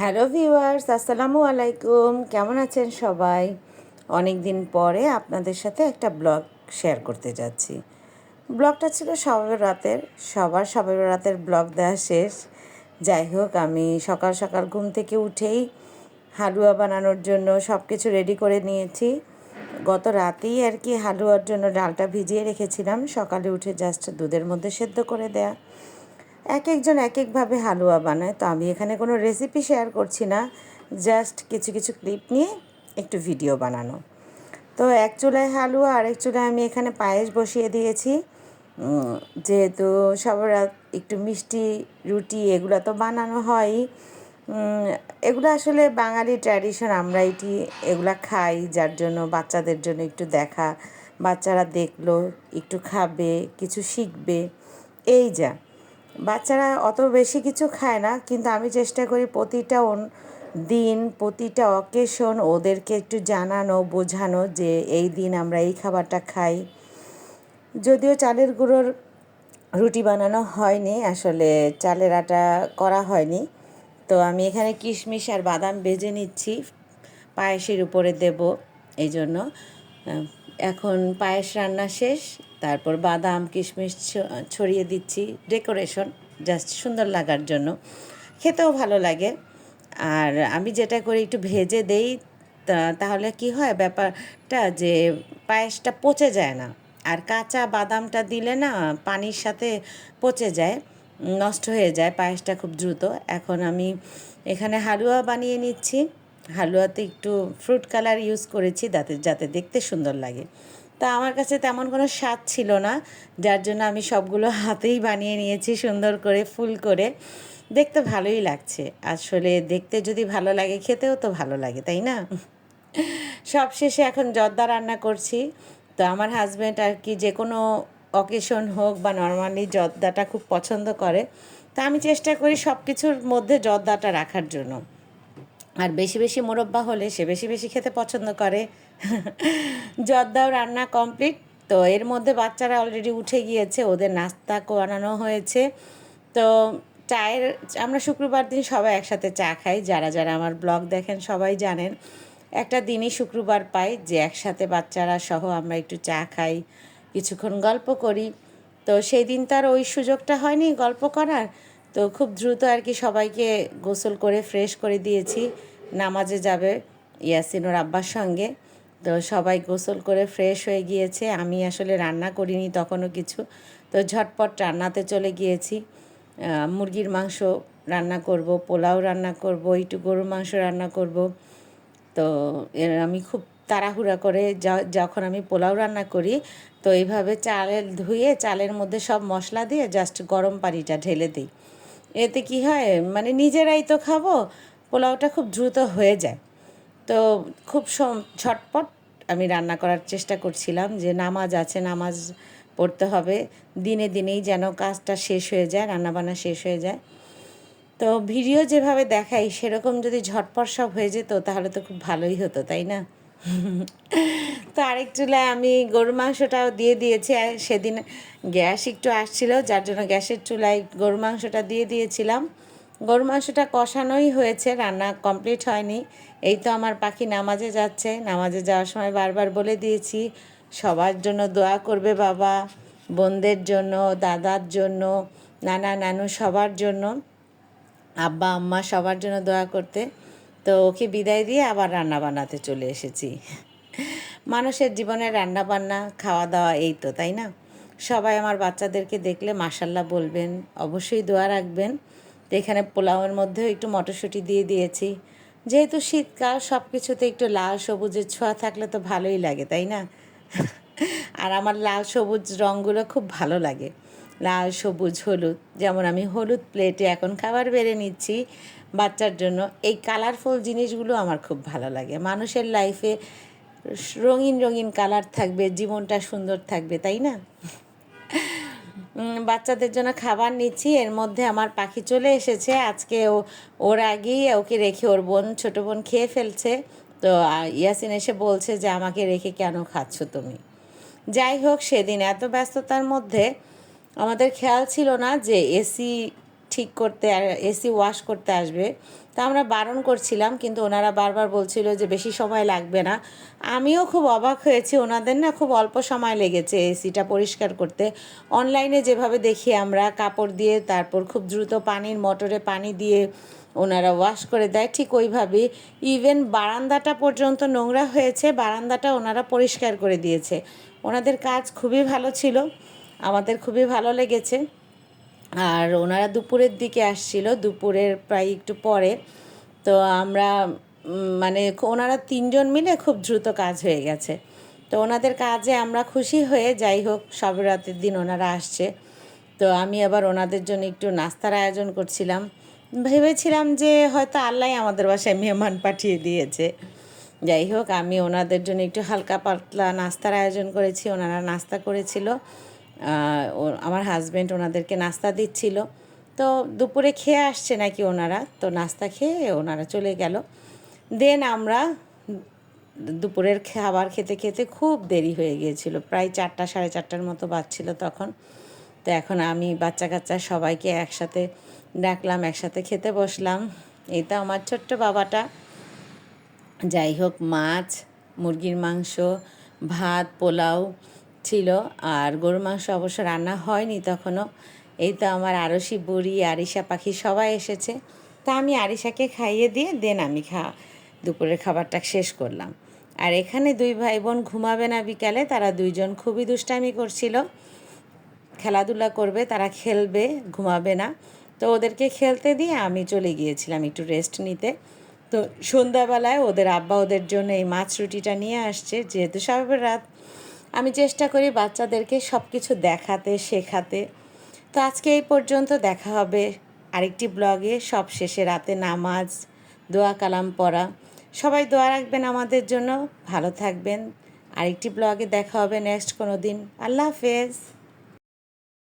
Hello viewers, আসসালামু আলাইকুম। কেমন আছেন সবাই? অনেক দিন পরে আপনাদের সাথে একটা ব্লগ শেয়ার করতে যাচ্ছি। ব্লগটা ছিল সবাই রাতের, সবার সবাই রাতের ব্লগ দেওয়া শেষ। যাই হোক, আমি সকাল সকাল ঘুম থেকে উঠেই হালুয়া বানানোর জন্য সব কিছু রেডি করে নিয়েছি। গত রাতেই আর কি হালুয়ার জন্য ডালটা ভিজিয়ে রেখেছিলাম। সকালে উঠে জাস্ট দুধের মধ্যে সেদ্ধ করে দেয়া। এক একজন এক একভাবে হালুয়া বানায়। তো আমি এখানে কোনো রেসিপি শেয়ার করছি না জাস্ট কিছু কিছু ক্লিপ নিয়ে একটু ভিডিও বানানো। তো এক চুলায় হালুয়া আর এক চুলায় আমি এখানে পায়েস বসিয়ে দিয়েছি। যেহেতু সবার একটু মিষ্টি রুটি এগুলো তো বানানো উম, এগুলো আসলে বাঙালি ট্র্যাডিশন আমরা এটি এগুলা খাই যার জন্য বাচ্চাদের জন্য একটু দেখা বাচ্চারা দেখল একটু খাবে কিছু শিখবে। এই যা। বাচ্চারা অত বেশি কিছু খায় না, কিন্তু আমি চেষ্টা করি প্রতিটা দিন, প্রতিটা অকেশন ওদেরকে একটু জানানো, বোঝানো যে এই দিন আমরা এই খাবারটা খাই। যদিও চালের গুঁড়োর রুটি বানানো হয়নি, আসলে চালের আটা করা হয়নি। তো আমি এখানে কিশমিশ আর বাদাম বেজে নিচ্ছি, পায়েসের উপরে দেব, এই জন্য। এখন পায়েস রান্না শেষ। তারপর বাদাম, কিশমিশ ছড়িয়ে দিচ্ছি। ডেকোরেশন জাস্ট সুন্দর লাগার জন্য। খেতেও ভালো লাগে। আর আমি যেটা করি, একটু ভেজে দেই তাহলে কি হয়, ব্যাপারটা যে পায়েসটা পচে যায় না। আর কাঁচা বাদামটা দিলে না, পানির সাথে পচে যায়, নষ্ট হয়ে যায় পায়েসটা খুব দ্রুত। এখন আমি এখানে হালুয়া বানিয়ে নিচ্ছি। হালুয়াতে একটু ফ্রুট কালার ইউজ করেছি যাতে যাতে দেখতে সুন্দর লাগে। তা আমার কাছে তেমন কোনো স্বাদ ছিল না, যার জন্য আমি সবগুলো হাতেই বানিয়ে নিয়েছি সুন্দর করে, ফুল করে। দেখতে ভালোই লাগছে। আসলে দেখতে যদি ভালো লাগে, খেতেও তো ভালো লাগে, তাই না? সব শেষে এখন জর্দা রান্না করছি। তো আমার হাজব্যান্ড আর কি যে কোনো অকেশন হোক বা নর্মালি জর্দাটা খুব পছন্দ করে, তা আমি চেষ্টা করি সব কিছুর মধ্যে জর্দাটা রাখার জন্য। আর বেশি বেশি মোরব্বা হলে সে বেশি বেশি খেতে পছন্দ করে। জর্দাও রান্না কমপ্লিট। তো এর মধ্যে বাচ্চারা অলরেডি উঠে গিয়েছে, ওদের নাস্তা বানানো হয়েছে। তো চায়ের, আমরা শুক্রবার দিন সবাই একসাথে চা খাই, যারা যারা আমার ব্লগ দেখেন সবাই জানেন। একটা দিনই শুক্রবার পাই যে একসাথে বাচ্চারা সহ আমরা একটু চা খাই, কিছুক্ষণ গল্প করি। তো সেই দিন তার ওই সুযোগটা হয়নি গল্প করার। তো খুব দ্রুত আর কি সবাইকে গোসল করে ফ্রেশ করে দিয়েছি। নামাজে যাবে ইয়াসিন ওর আব্বার সঙ্গে। তো সবাই গোসল করে ফ্রেশ হয়ে গিয়েছে। আমি আসলে রান্না করিনি তখনও কিছু। তো ঝটপট রান্নাতে চলে গিয়েছি। মুরগির মাংস রান্না করব, পোলাও রান্না করব, একটু গরুর মাংস রান্না করব। তো আমি খুব তাড়াহুড়া করে যখন আমি পোলাও রান্না করি, তো এইভাবে চালের ধুয়ে, চালের মধ্যে সব মশলা দিয়ে জাস্ট গরম পানিটা ঢেলে দিই। এতে কি হয় মানে নিজেরাই তো খাব, পোলাওটা খুব দ্রুত হয়ে যায়। তো খুব ঝটপট আমি রান্না করার চেষ্টা করছিলাম যে নামাজ আছে, নামাজ পড়তে হবে। দিনে দিনেই যেন কাজটা শেষ হয়ে যায়, রান্নাবান্না শেষ হয়ে যায়। তো ভিডিও যেভাবে দেখাই, সেরকম যদি ঝটপট সব হয়ে যেত, তাহলে তো খুব ভালোই হতো, তাই না? তো আরেক চুলায় আমি গরুর মাংসটাও দিয়ে দিয়েছি। সেদিন গ্যাস একটু আসছিল, যার জন্য গ্যাসের চুলায় গরুর মাংসটা দিয়ে দিয়েছিলাম। গরুর মাংসটা কষানোই হয়েছে, রান্না কমপ্লিট হয়নি। এই তো আমার পাখি নামাজে যাচ্ছে। নামাজে যাওয়ার সময় বারবার বলে দিয়েছি, সবার জন্য দোয়া করবে বাবা, বোনদের জন্য, দাদার জন্য, নানা নানু সবার জন্য, আব্বা, আম্মা সবার জন্য দোয়া করতে। তো ওকে বিদায় দিয়ে আবার রান্না বান্নাতে চলে এসেছি। মানুষের জীবনে রান্না বান্না, খাওয়া দাওয়া এই তো, তাই না? সবাই আমার বাচ্চাদেরকে দেখলে মাসাল্লাহ বলবেন, অবশ্যই দোয়া রাখবেন। তো এখানে পোলাওয়ের মধ্যেও একটু মটরশুঁটি দিয়ে দিয়েছি। যেহেতু শীতকাল সব কিছুতে একটু লাল সবুজের ছোঁয়া থাকলে তো ভালোই লাগে, তাই না? আর আমার লাল সবুজ রঙগুলো খুব ভালো লাগে। লাল, সবুজ, হলুদ, যেমন আমি হলুদ প্লেটে এখন খাবার বেড়ে নিচ্ছি বাচ্চার জন্য। এই কালারফুল জিনিসগুলো আমার খুব ভালো লাগে। মানুষের লাইফে রঙিন রঙিন কালার থাকবে, জীবনটা সুন্দর থাকবে, তাই না? বাচ্চাদের জন্য খাবার নিচ্ছি, এর মধ্যে আমার পাখি চলে এসেছে। আজকে ও, ওর আগেই ওকে রেখে ওর বোন, ছোটো বোন খেয়ে ফেলছে। তো ইয়াসিন এসে বলছে যে, আমাকে রেখে কেন খাচ্ছ তুমি? যাই হোক, সেদিন এত ব্যস্ততার মধ্যে আমাদের খেয়াল ছিল না যে এসি ঠিক করতে এসি ওয়াশ করতে আসবে। তা আমরা বারণ করছিলাম, কিন্তু ওনারা বারবার বলছিল যে বেশি সময় লাগবে না। আমিও খুব অবাক হয়েছি, ওনাদের না খুব অল্প সময় লেগেছে এসিটা পরিষ্কার করতে। অনলাইনে যেভাবে দেখি আমরা, কাপড় দিয়ে তারপর খুব দ্রুত পানির মোটরে পানি দিয়ে ওনারা ওয়াশ করে দেয়, ঠিক ওইভাবেই। ইভেন বারান্দাটা পর্যন্ত নোংরা হয়েছে, বারান্দাটা ওনারা পরিষ্কার করে দিয়েছে। ওনাদের কাজ খুবই ভালো ছিল, আমাদের খুবই ভালো লেগেছে। আর ওনারা দুপুরের দিকে আসছিল, দুপুরের প্রায় একটু পরে। তো আমরা মানে ওনারা তিনজন মিলে খুব দ্রুত কাজ হয়ে গেছে। তো ওনাদের কাজে আমরা খুশি হয়ে যাই হোক, সব রাতের দিন ওনারা আসছে। তো আমি আবার ওনাদের জন্য একটু নাস্তার আয়োজন করছিলাম। ভেবেছিলাম যে হয়তো আল্লাহ আমাদের বাসায় মেহমান পাঠিয়ে দিয়েছে। যাই হোক, আমি ওনাদের জন্য একটু হালকা পাতলা নাস্তার আয়োজন করেছি, ওনারা নাস্তা করেছিল। আমার হাজব্যান্ড ওনাদেরকে নাস্তা দিচ্ছিল। তো দুপুরে খেয়ে আসছে নাকি ওনারা? তো নাস্তা খেয়ে ওনারা চলে গেল। দেন আমরা দুপুরের খাবার খেতে খেতে খুব দেরি হয়ে গিয়েছিল। প্রায় চারটা, সাড়ে চারটার মতো বাজছিল তখন। তো এখন আমি বাচ্চা কাচ্চা সবাইকে একসাথে ডাকলাম, একসাথে খেতে বসলাম। এই তো আমার ছোট্ট বাবাটা। যাই হোক, মাছ, মুরগির মাংস, ভাত, পোলাও ছিল আর গরুর মাংস অবশ্য রান্না হয়নি তখনও। এই তো আমার আরশি, বুড়ি, আরিশা, পাখি সবাই এসেছে। তা আমি আরিশাকে খাইয়ে দিয়ে দেন আমি খা, দুপুরের খাবারটা শেষ করলাম। আর এখানে দুই ভাই বোন ঘুমাবে না বিকালে, তারা দুইজন খুবই দুষ্টামি করছিল। খেলাধুলা করবে, তারা খেলবে, ঘুমাবে না। তো ওদেরকে খেলতে দিয়ে আমি চলে গিয়েছিলাম একটু রেস্ট নিতে। তো সন্ধ্যাবেলায় ওদের আব্বা ওদের জন্য এই মাছ রুটিটা নিয়ে আসছে, যেহেতু সবের রাত। আমি চেষ্টা করি বাচ্চাদেরকে সব কিছু দেখাতে, শেখাতে। তো আজকে এই পর্যন্ত দেখা হবে আরেকটি ব্লগে। সব শেষে রাতে নামাজ, দোয়া কালাম পড়া। সবাই দোয়া রাখবেন আমাদের জন্য। ভালো থাকবেন। আরেকটি ব্লগে দেখা হবে নেক্সট কোনো দিন। আল্লাহ হাফেজ।